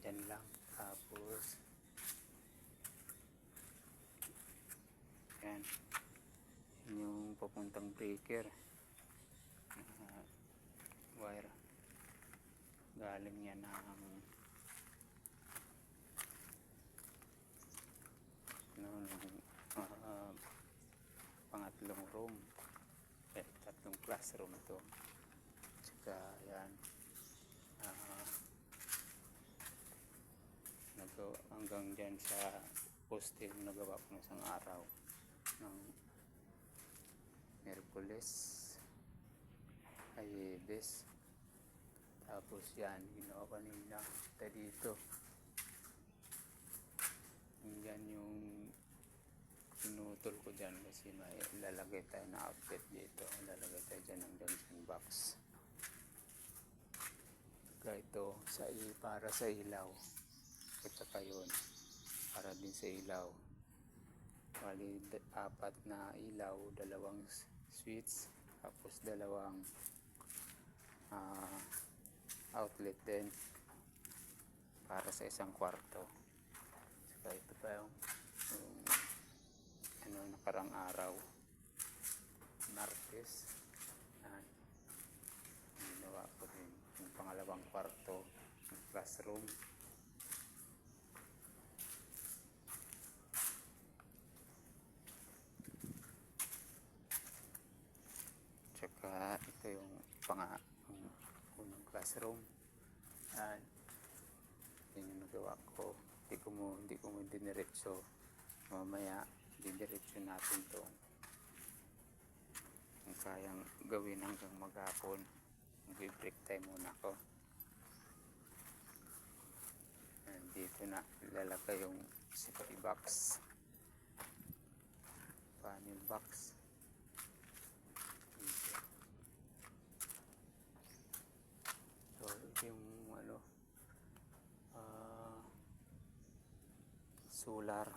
Nandyan lang. Tapos, yan. Yun yung papuntang breaker. Ah, wire. Galing yan ng ano, nung, ah, pangatlong room. Eh, tatlong classroom ito. Tsaka yan. Ah, nagawa hanggang dyan sa poste yung nagawa ko ng isang araw ng Merkules ay Bes tapos yan ginawa ko nila. Tayo dito. Yan yung pinutol ko dyan kasi may lalagay tayo na outlet dito. Lalagay tayo dyan ng junction box. Kaya ito sa, para sa ilaw ito pa yun para din sa ilaw. Bali apat na ilaw dalawang switch tapos dalawang ah, outlet din para sa isang kwarto. Saka ito pa yung, yung ano nakarang araw. Martes. Yan ginawa ko din yung pangalawang kwarto yung classroom Tsaka ito yung pang ang unang classroom. Yan. Yan yung nagawa ko. Hindi ko mo, hindi ko mo diniretso. Mamaya, diniretso natin to. Kung kayang gawin hanggang maghapon. Mag-break time muna ko. Yan, dito na ilalagay yung safety box. Panel box. Dito. So, ito yung ano, ah, solar.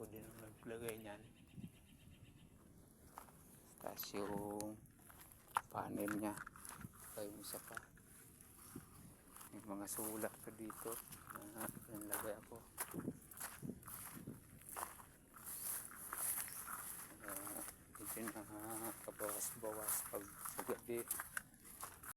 Pwede nang naglagay niyan. Tapos yung panel niya. Saka yung isa pa. May mga solar pa dito. na nilagay ako. Uh, medyo nakakabawas-bawas pag sa gabi.